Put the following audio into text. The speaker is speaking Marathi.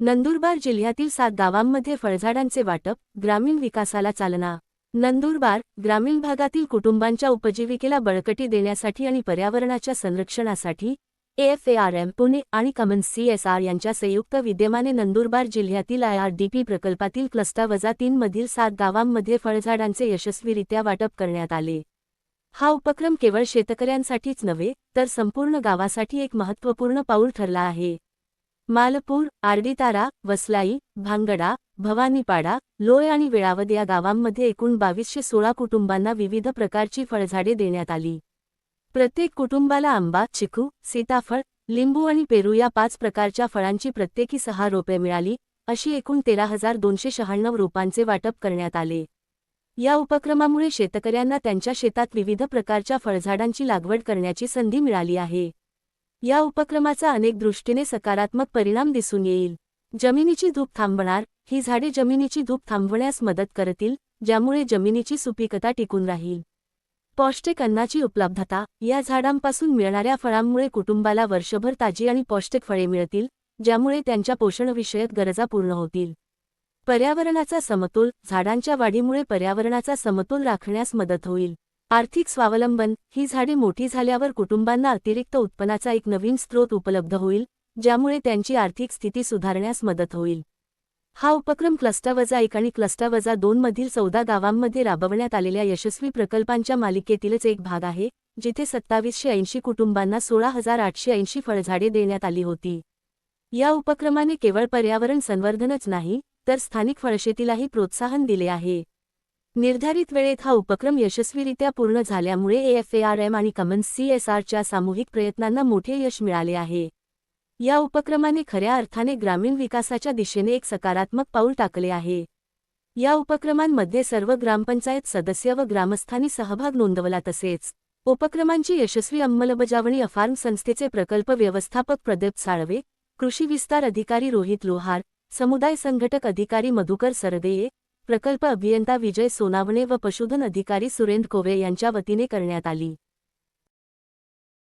नंदुरबार जिल्ह्यातील सात गावांमध्ये फळझाडांचे वाटप ग्रामीण विकासाला चालना. नंदुरबार ग्रामीण भागातील कुटुंबांच्या उपजीविकेला बळकटी देण्यासाठी आणि पर्यावरणाच्या संरक्षणासाठी एएफएआरएम पुणे आणि कमन सीएसआर यांच्या संयुक्त विद्यमाने नंदुरबार जिल्ह्यातील आयआरडीपी प्रकल्पातील क्लस्टा वजा तीनमधील सात गावांमध्ये फळझाडांचे यशस्वीरित्या वाटप करण्यात आले. हा उपक्रम केवळ शेतकऱ्यांसाठीच नव्हे तर संपूर्ण गावासाठी एक महत्त्वपूर्ण पाऊल ठरला आहे. मालपूर आर्डीतारा वसलाई भांगडा भवानीपाडा लोय आणि वेळावद या गावांमध्ये एकूण बावीसशे सोळा कुटुंबांना विविध प्रकारची फळझाडे देण्यात आली. प्रत्येक कुटुंबाला आंबा चिकू सीताफळ लिंबू आणि पेरू या पाच प्रकारच्या फळांची प्रत्येकी सहा रोपे मिळाली अशी एकूण तेरा हजार दोनशे शहाण्णव रोपांचे वाटप करण्यात आले. या उपक्रमामुळे शेतकऱ्यांना त्यांच्या शेतात विविध प्रकारच्या फळझाडांची लागवड करण्याची संधी मिळाली आहे. या उपक्रमाचा अनेक दृष्टीने सकारात्मक परिणाम दिसून येईल. जमिनीची धूप थांबणार ही झाडे जमिनीची धूप थांबवण्यास मदत करतील ज्यामुळे जमिनीची सुपीकता टिकून राहील. पौष्टिक अन्नाची उपलब्धता या झाडांपासून मिळणाऱ्या फळांमुळे कुटुंबाला वर्षभर ताजी आणि पौष्टिक फळे मिळतील ज्यामुळे त्यांच्या पोषणविषयक गरजा पूर्ण होतील. पर्यावरणाचा समतोल झाडांच्या वाढीमुळे पर्यावरणाचा समतोल राखण्यास मदत होईल. आर्थिक स्वावलंबन ही झाडे मोठी झाल्यावर कुटुंबांना अतिरिक्त उत्पन्नाचा एक नवीन स्रोत उपलब्ध होईल ज्यामुळे त्यांची आर्थिक स्थिती सुधारण्यास मदत होईल. हा उपक्रम क्लस्टा वजा एक आणि क्लस्टा वजा दोन मधील चौदा गावांमध्ये राबवण्यात आलेल्या यशस्वी प्रकल्पांच्या मालिकेतीलच एक भाग आहे जिथे सत्तावीसशे ऐंशी कुटुंबांना सोळा हजार आठशे ऐंशी फळझाडे देण्यात आली होती. या उपक्रमाने केवळ पर्यावरण संवर्धनच नाही तर स्थानिक फळशेतीलाही प्रोत्साहन दिले आहे. निर्धारित वेळेत हा उपक्रम यशस्वीरित्या पूर्ण झाल्यामुळे एएफएआरएम आणि कमन सीएसआरच्या सामूहिक प्रयत्नांना मोठे यश मिळाले आहे. या उपक्रमाने खऱ्या अर्थाने ग्रामीण विकासाच्या दिशेने एक सकारात्मक पाऊल टाकले आहे. या उपक्रमांमध्ये सर्व ग्रामपंचायत सदस्य व ग्रामस्थांनी सहभाग नोंदवला तसेच उपक्रमांची यशस्वी अंमलबजावणी अफार्म संस्थेचे प्रकल्प व्यवस्थापक प्रदीप साळवे कृषी विस्तार अधिकारी रोहित लोहार समुदाय संघटक अधिकारी मधुकर सरदेये प्रकल्प अभियंता विजय सोनावणे व पशुधन अधिकारी सुरेंद्र कोवे यांच्या वतीने करण्यात आली.